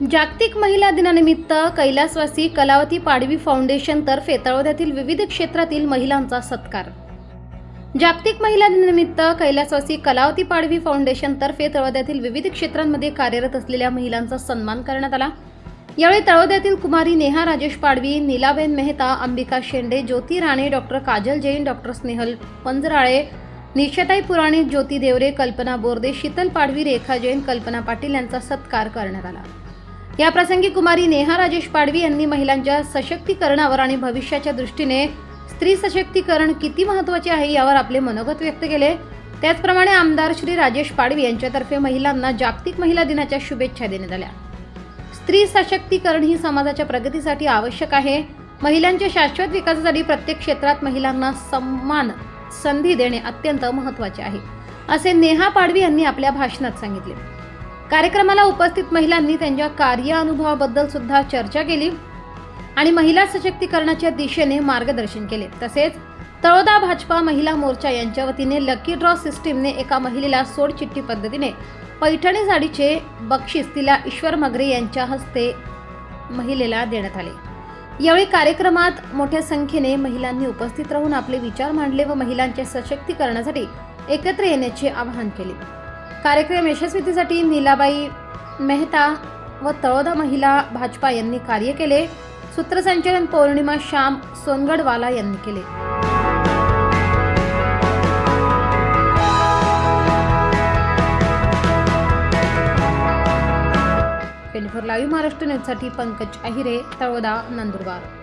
जागतिक महिला दिनानिमित्त कैलासवासी कलावती पाडवी फाउंडेशन तर्फे तळोद्यातील विविध क्षेत्रातील महिलांचा सत्कार. जागतिक महिला दिनानिमित्त कैलासवासी कलावती पाडवी फाउंडेशन तर्फे तळोद्यातील विविध क्षेत्रांमध्ये कार्यरत असलेल्या महिलांचा सन्मान करण्यात आला. यावेळी तळोद्यातील कुमारी नेहा राजेश पाडवी नीलाबेन मेहता अंबिका शेंडे ज्योती राणे डॉक्टर काजल जैन डॉक्टर स्नेहल पंजराळे निशाताई पुराणे ज्योती देवरे कल्पना बोर्दे शीतल पाडवी रेखा जैन कल्पना पाटील यांचा सत्कार करण्यात आला. या प्रसंगी कुमारी नेहा राजेश पाडवी यांनी महिलांच्या सशक्तीकरणावर आणि भविष्याच्या दृष्टीने स्त्री सशक्तीकरण किती महत्त्वाचे आहे यावर आपले मनोगत व्यक्त केले. त्याचप्रमाणे आमदार श्री राजेश पाडवी यांच्यातर्फे महिलांना जागतिक महिला दिनाच्या शुभेच्छा देण्यात आल्या. स्त्री सशक्तीकरण ही समाजाच्या प्रगतीसाठी आवश्यक आहे. महिलांच्या शाश्वत विकासासाठी प्रत्येक क्षेत्रात महिलांना सम्मान संधी देणे अत्यंत महत्त्वाचे आहे. असे नेहा पाडवी यांनी आपल्या भाषणात सांगितले. कार्यक्रमाला उपस्थित महिलांनी त्यांच्या कार्य अनुभवाबद्दल सुद्धा चर्चा केली आणि महिला सशक्तीकरणाच्या दिशेने मार्गदर्शन केले. तसेच तळोदा भाजपा महिला मोर्चा यांच्या वतीने लकी ड्रॉ सिस्टीमने एका महिलेला सोडचिठ्ठी पद्धतीने पैठणी साडीचे बक्षीस तिला ईश्वर मगरे यांच्या हस्ते महिलेला देण्यात आले. यावेळी कार्यक्रमात मोठ्या संख्येने महिलांनी उपस्थित राहून आपले विचार मांडले व महिलांच्या सशक्तीकरणासाठी एकत्र येण्याचे आवाहन केले. कार्यक्रम यशस्वीतेसाठी नीलाबाई मेहता व तळोदा महिला भाजपा यांनी कार्य केले. सूत्रसंचालन पौर्णिमा श्याम सोनगडवाला यांनी केले. ट्वेंटी फोर लाईव्ह महाराष्ट्र न्यूजसाठी पंकज अहिरे तळोदा नंदुरबार.